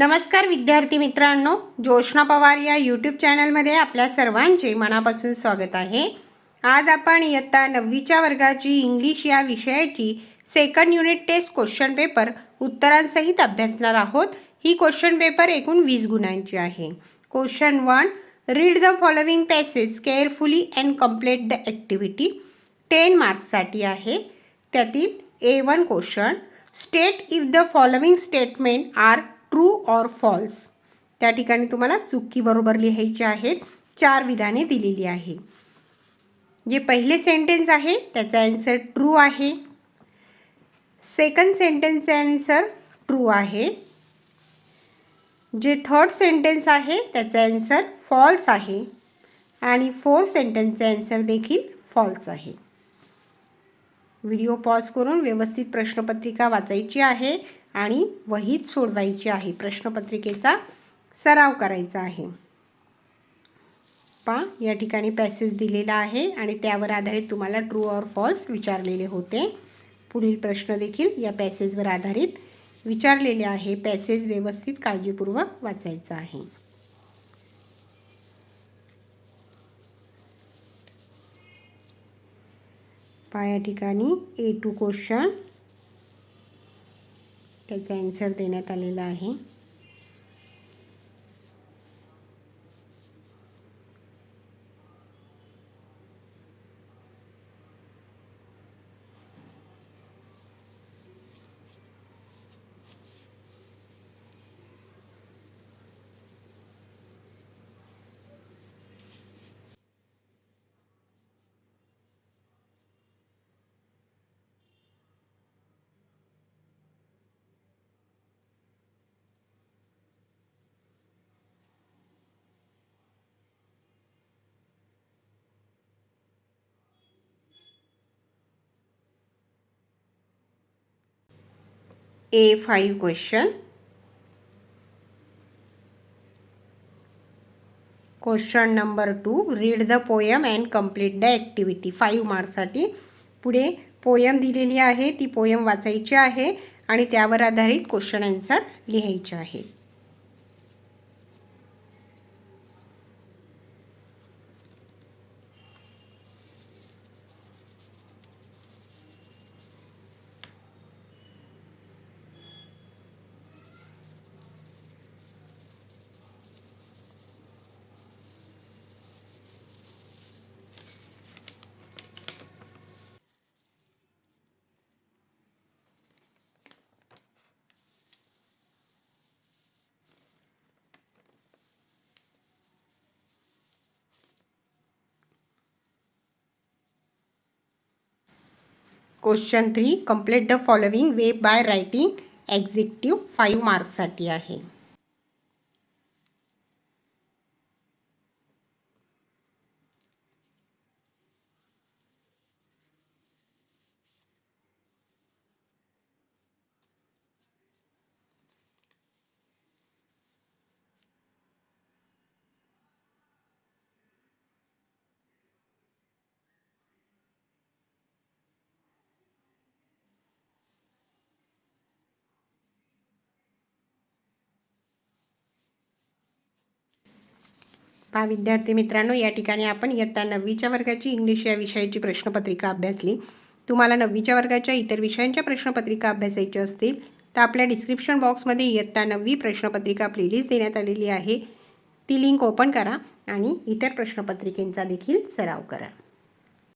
नमस्कार विद्यार्थी मित्रांनो जोशना पवार या यूट्यूब चॅनलमध्ये आपल्या सर्वांचे मनापासून स्वागत आहे. आज आपण इयत्ता नववीच्या वर्गाची इंग्लिश या विषयाची second unit test question paper उत्तरांसहित अभ्यासणार आहोत. ही क्वेश्चन पेपर एकूण वीस गुणांची आहे. Question one read the following passage carefully and complete the activity ten मार्क्ससाठी आहे. त्यातील A one question state if the following statements are true or false. त्या ठिकाणी तुम्हाला चुकी बरोबर लिहायची आहेत चार विधाने दिलेली आहे. जे पहिले सेंटेन्स आहे त्याचा ॲन्सर ट्रू आहे. सेकंड सेंटेन्सचा ॲन्सर ट्रू आहे. जे थर्ड सेंटेन्स आहे त्याचा ॲन्सर फॉल्स आहे. आणि फोर्थ सेंटेन्सचा ॲन्सर देखील फॉल्स आहे. व्हिडिओ पॉज करून व्यवस्थित प्रश्नपत्रिका वाचायची आहे. आणि वहीत सोडवायची आहे. प्रश्नपत्रिकेचा सराव करायचा आहे. पा या ठिकाणी पॅसेज दिलेला आहे आणि त्यावर आधारित तुम्हाला ट्रू ऑर फॉल्स विचारलेले होते. पुढील प्रश्न देखील या पॅसेजवर आधारित विचारलेले आहे. पॅसेज व्यवस्थित काळजीपूर्वक वाचायचा आहे. पा या ठिकाणी ए टू क्वेश्चन त्याचा ॲन्सर देण्यात आलेला आहे. A five question question number two read the poem and complete the activity five मार्कसाठी पुढे पोयम दिलेली आहे ती पोयम वाचायची आहे आणि त्यावर आधारित क्वेश्चन आन्सर लिहायचे आहे. Question three complete the following way by writing executive five मार्क्ससाठी आहे. पहा विद्यार्थी मित्रांनो या ठिकाणी आपण इयत्ता नववीच्या वर्गाची इंग्लिश या विषयाची प्रश्नपत्रिका अभ्यासली. तुम्हाला नववीच्या वर्गाच्या इतर विषयांच्या प्रश्नपत्रिका अभ्यासायच्या असतील तर आपल्या डिस्क्रिप्शन बॉक्समध्ये इयत्ता नववी प्रश्नपत्रिका प्लेलिस्ट देण्यात आलेली आहे. ती लिंक ओपन करा आणि इतर प्रश्नपत्रिकेंचा देखील सराव करा.